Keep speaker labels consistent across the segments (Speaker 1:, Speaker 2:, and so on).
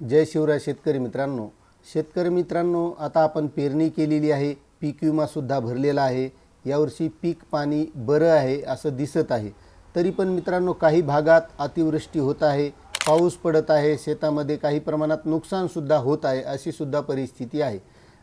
Speaker 1: जय शिवराय शेतकरी मित्रांनो. शेतकरी मित्रांनो आता आपण पेरणी केलेली आहे. पीक विमासुद्धा भरलेला आहे. यावर्षी पीक पाणी बरं आहे असं दिसत आहे. तरी पण मित्रांनो काही भागात अतिवृष्टी होत आहे पाऊस पडत आहे शेतामध्ये काही प्रमाणात नुकसानसुद्धा होत आहे अशी सुद्धा परिस्थिती आहे.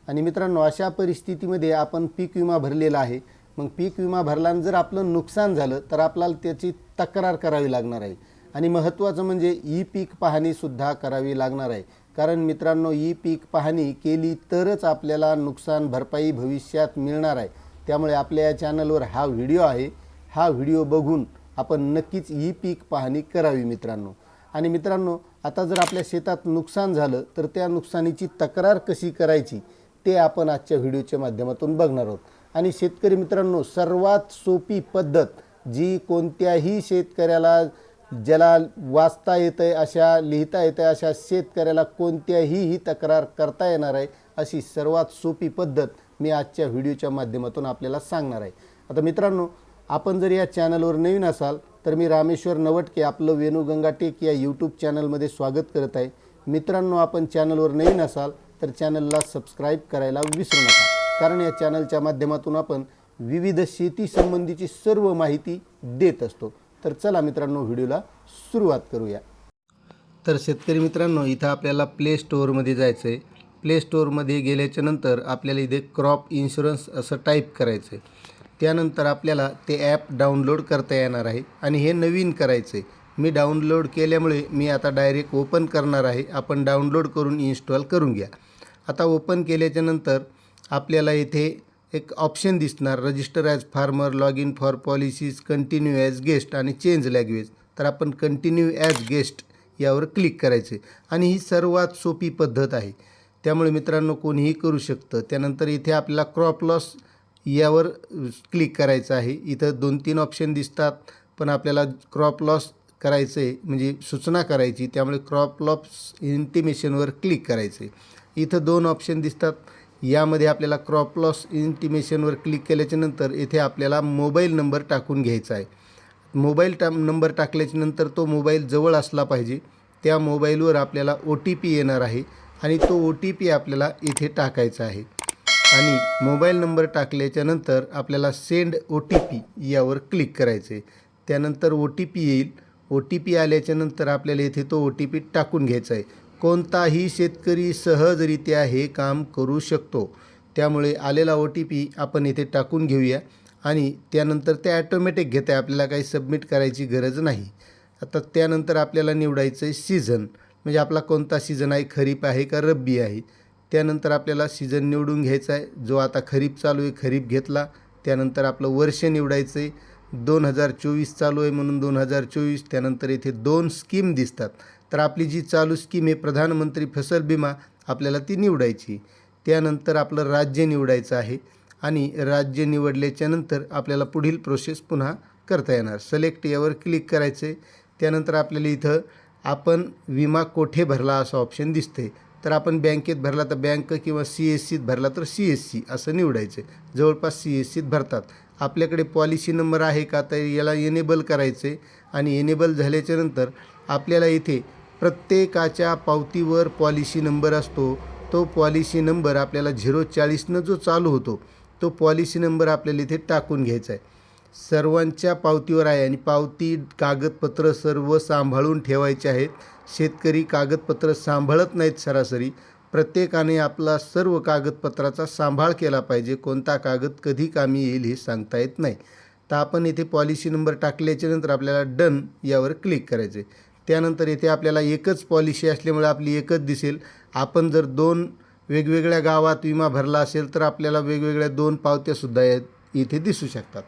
Speaker 1: आणि मित्रांनो अशा परिस्थितीमध्ये आपण पीक विमा भरलेला आहे. मग पीक विमा भरला जर आपलं नुकसान झालं तर आपल्याला त्याची तक्रार करावी लागणार आहे. आणि महत्त्वाचं म्हणजे ई पीक पाहणीसुद्धा करावी लागणार आहे. कारण मित्रांनो ई पीक पाहणी केली तरच आपल्याला नुकसान भरपाई भविष्यात मिळणार आहे. त्यामुळे आपल्या या चॅनलवर हा व्हिडिओ आहे. हा व्हिडिओ बघून आपण नक्कीच ई पीक पाहणी करावी मित्रांनो. आणि मित्रांनो आता जर आपल्या शेतात नुकसान झालं तर त्या नुकसानीची तक्रार कशी करायची ते आपण आजच्या व्हिडिओच्या माध्यमातून बघणार आहोत. आणि शेतकरी मित्रांनो सर्वात सोपी पद्धत जी कोणत्याही शेतकऱ्याला ज्याला वाचता येतं आहे अशा लिहिता येतं आहे अशा शेतकऱ्याला कोणत्याही ही तक्रार करता येणार आहे अशी सर्वात सोपी पद्धत मी आजच्या व्हिडिओच्या माध्यमातून आपल्याला सांगणार आहे. आता मित्रांनो आपण जर या चॅनलवर नवीन असाल तर मी रामेश्वर नवटके आपलं वेणुगंगा टेक या यूट्यूब चॅनलमध्ये स्वागत करत आहे. मित्रांनो आपण चॅनलवर नवीन असाल तर चॅनलला सबस्क्राईब करायला विसरू नका. कारण या चॅनलच्या माध्यमातून आपण विविध शेतीसंबंधीची सर्व माहिती देत असतो. तर चला मित्रांनो व्हिडिओला सुरुवात करूया. तर शेतकरी मित्रांनो इथं आपल्याला प्ले स्टोअरमध्ये जायचं आहे प्ले स्टोअरमध्ये गेल्याच्यानंतर आपल्याला इथे क्रॉप इन्शुरन्स असं टाईप करायचं आहे त्यानंतर आपल्याला ते ॲप डाउनलोड करता येणार आहे आणि हे नवीन करायचं आहे मी डाउनलोड केल्यामुळे मी आता डायरेक्ट ओपन करणार आहे. आपण डाउनलोड करून इन्स्टॉल करून घ्या. आता ओपन केल्याच्यानंतर आपल्याला इथे एक ऑप्शन दिसणार. Register as farmer log in for policies continue as guest आणि चेंज लँग्वेज तर आपण कंटिन्यू ॲज गेस्ट यावर क्लिक करायचे. आणि ही सर्वात सोपी पद्धत आहे. त्यामुळे मित्रांनो कोणीही करू शकतं. त्यानंतर इथे आपल्याला क्रॉप लॉस यावर क्लिक करायचं आहे. इथं दोन तीन ऑप्शन दिसतात पण आपल्याला क्रॉप लॉस करायचं आहे म्हणजे सूचना करायची त्यामुळे क्रॉप लॉस इंटिमेशनवर क्लिक करायचं. आहे इथं दोन ऑप्शन दिसतात. यामध्ये आपल्याला क्रॉप लॉस इंटिमेशनवर क्लिक केल्याच्यानंतर येथे आपल्याला मोबाईल नंबर टाकून घ्यायचा आहे. मोबाईल टा नंबर टाकल्याच्यानंतर तो मोबाईल जवळ असला पाहिजे. त्या मोबाईलवर आपल्याला ओ टी पी येणार आहे आणि तो ओ टी पी आपल्याला इथे टाकायचा आहे. आणि मोबाईल नंबर टाकल्याच्यानंतर आपल्याला सेंड ओ टी पी यावर क्लिक करायचे त्यानंतर ओ टी पी येईल. ओ टी पी आल्याच्यानंतर आपल्याला इथे तो ओ टी पी टाकून घ्यायचा आहे. कोणताही शेतकरी सहजरित्या हे काम करू शकतो. त्यामुळे आलेला ओ टी पी आपण इथे टाकून घेऊया आणि त्यानंतर ते ॲटोमॅटिक घेते आपल्याला काही सबमिट करायची गरज नाही. आता त्यानंतर आपल्याला निवडायचं आहे सीझन म्हणजे आपला कोणता सीझन आहे? खरीप आहे का रब्बी आहे? त्यानंतर आपल्याला सीझन निवडून घ्यायचा आहे जो आता खरीप चालू आहे खरीप घेतला. त्यानंतर आपलं वर्ष निवडायचं आहे दोन हजार चोवीस चालू आहे म्हणून दोन हजार चोवीस. त्यानंतर इथे दोन स्कीम दिसतात. तर आपली जी चालू स्कीम आहे प्रधानमंत्री फसल विमा आपल्याला ती निवडायची. त्यानंतर आपलं राज्य निवडायचं आहे आणि राज्य निवडल्याच्या नंतर आपल्याला पुढील प्रोसेस पुन्हा करता येणार. सिलेक्ट यावर क्लिक करायचं आहे त्यानंतर आपल्याला इथं आपण विमा कोठे भरला असं ऑप्शन दिसते तर आपण बँकेत भरला तर बँक किंवा सी एस सीत भरला तर सी एस सी असं निवडायचं आहे जवळपास सी एस सीत भरतात. आपल्याकडे पॉलिसी नंबर आहे का? तर याला एनेबल करायचं आहे आणि एनेबल झाल्याच्यानंतर आपल्याला इथे प्रत्येकाच्या पावतीवर पॉलिसी नंबर असतो. तो पॉलिसी नंबर आपल्याला झिरो चाळीसनं जो चालू होतो तो पॉलिसी नंबर आपल्याला इथे टाकून घ्यायचा आहे सर्वांच्या पावतीवर आहे आणि पावती कागदपत्र सर्व सांभाळून ठेवायचे आहेत. शेतकरी कागदपत्र सांभाळत नाहीत सरासरी. प्रत्येकाने आपला सर्व कागदपत्राचा सांभाळ केला पाहिजे. कोणता कागद कधी कामी येईल हे सांगता येत नाही. तर आपण इथे पॉलिसी नंबर टाकल्याच्यानंतर आपल्याला डन यावर क्लिक करायचे त्यानंतर इथे आपल्याला एकच पॉलिसी असल्यामुळे आपली एकच दिसेल. आपण जर दोन वेगवेगळ्या गावात विमा भरला असेल तर आपल्याला वेगवेगळ्या दोन पावत्यासुद्धा इथे दिसू शकतात.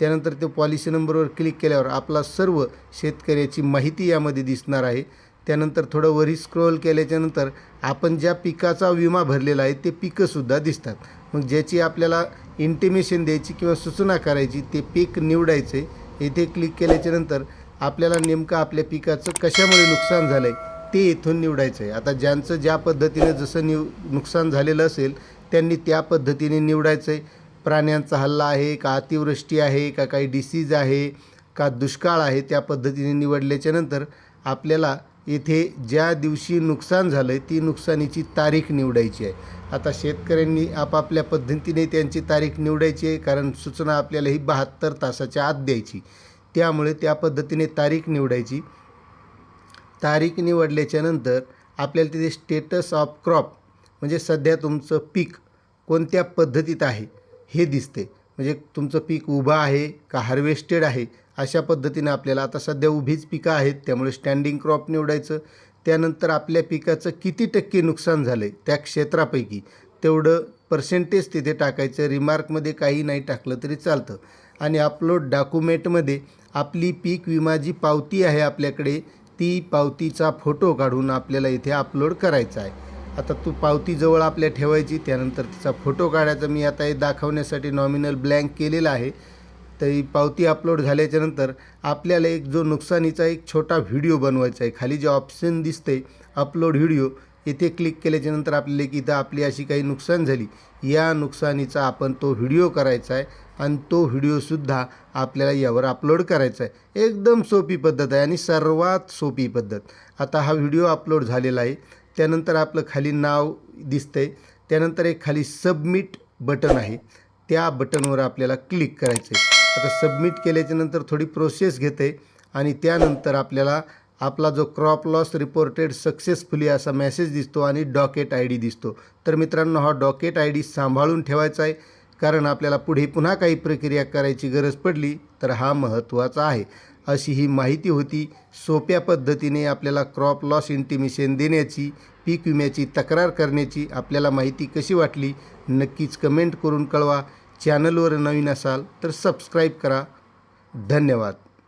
Speaker 1: त्यानंतर ते पॉलिसी नंबरवर क्लिक केल्यावर आपला सर्व शेतकऱ्याची माहिती यामध्ये दिसणार आहे. त्यानंतर थोडं वरी स्क्रोल केल्याच्यानंतर आपण ज्या पिकाचा विमा भरलेला आहे ते पिकंसुद्धा दिसतात. मग ज्याची आपल्याला इंटिमेशन द्यायची किंवा सूचना करायची ते पीक निवडायचे येथे क्लिक केल्याच्यानंतर आपल्याला नेमकं आपल्या पिकाचं कशामुळे नुकसान झालं आहे ते इथून निवडायचं आहे आता ज्यांचं ज्या पद्धतीने जसं निव नुकसान झालेलं असेल त्यांनी त्या पद्धतीने निवडायचं आहे प्राण्यांचा हल्ला आहे का अतिवृष्टी आहे का काही डिसीज आहे का दुष्काळ आहे त्या पद्धतीने निवडल्याच्यानंतर आपल्याला इथे ज्या दिवशी नुकसान झालं आहे ती नुकसानीची तारीख निवडायची आहे. आता शेतकऱ्यांनी आपापल्या पद्धतीने त्यांची तारीख निवडायची आहे कारण सूचना आपल्याला ही बहात्तर तासाच्या आत द्यायची. त्यामुळे त्या पद्धतीने तारीख निवडायची. तारीख निवडल्याच्यानंतर आपल्याला तिथे स्टेटस ऑफ क्रॉप म्हणजे सध्या तुमचं पीक कोणत्या पद्धतीत आहे हे दिसते म्हणजे तुमचं पीक उभं आहे का हार्वेस्टेड आहे अशा पद्धतीनं आपल्याला आता सध्या उभीच पिकं आहेत त्यामुळे स्टँडिंग क्रॉप निवडायचं. त्यानंतर आपल्या पिकाचं किती टक्के नुकसान झालं आहे त्या क्षेत्रापैकी तेवढं पर्सेंटेज तिथे टाकायचं. रिमार्कमध्ये काही नाही टाकलं तरी चालतं. आणि अपलोड डॉक्युमेंटमध्ये आपली पीक विमा जी पावती आहे आपल्याकडे ती पावतीचा फोटो काढून आपल्याला इथे अपलोड करायचा आहे. आता तू पावती जवळ आपल्या ठेवायची त्यानंतर तिचा फोटो काढायचा. मी आता हे दाखवण्यासाठी नॉमिनल ब्लँक केलेला आहे. तर ही पावती अपलोड झाल्याच्यानंतर आपल्याला एक जो नुकसानीचा एक छोटा व्हिडिओ बनवायचा आहे. खाली जे ऑप्शन दिसते अपलोड व्हिडिओ इथे क्लिक केल्याच्यानंतर आपल्याला की इथं आपली अशी काही नुकसान झाली. या नुकसानीचा आपण तो व्हिडिओ करायचा आहे आणि तो व्हिडिओसुद्धा आपल्याला यावर अपलोड करायचा आहे. एकदम सोपी पद्धत आहे आणि सर्वात सोपी पद्धत. आता हा व्हिडिओ अपलोड झालेला आहे. त्यानंतर आपलं खाली नाव दिसतंय. त्यानंतर एक खाली सबमिट बटन आहे. त्या बटनवर आपल्याला क्लिक करायचं आहे आता सबमिट केल्याच्यानंतर थोडी प्रोसेस घेते आणि त्यानंतर आपल्याला आपला जो क्रॉप लॉस रिपोर्टेड सक्सेसफुली असा मेसेज दिसतो आणि डॉकेट आय डी दिसतो. तर मित्रांनो हा डॉकेट आय डी सांभाळून ठेवायचा आहे. कारण आपल्याला पुढे पुन्हा काही प्रक्रिया करायची गरज पडली तर हा महत्त्वाचा आहे. अशी ही माहिती होती. सोप्या पद्धतीने आपल्याला क्रॉप लॉस इंटिमेशन देण्याची पीक विम्याची तक्रार करण्याची आपल्याला माहिती कशी वाटली नक्कीच कमेंट करून कळवा. चॅनलवर नवीन असाल तर सबस्क्राईब करा. धन्यवाद.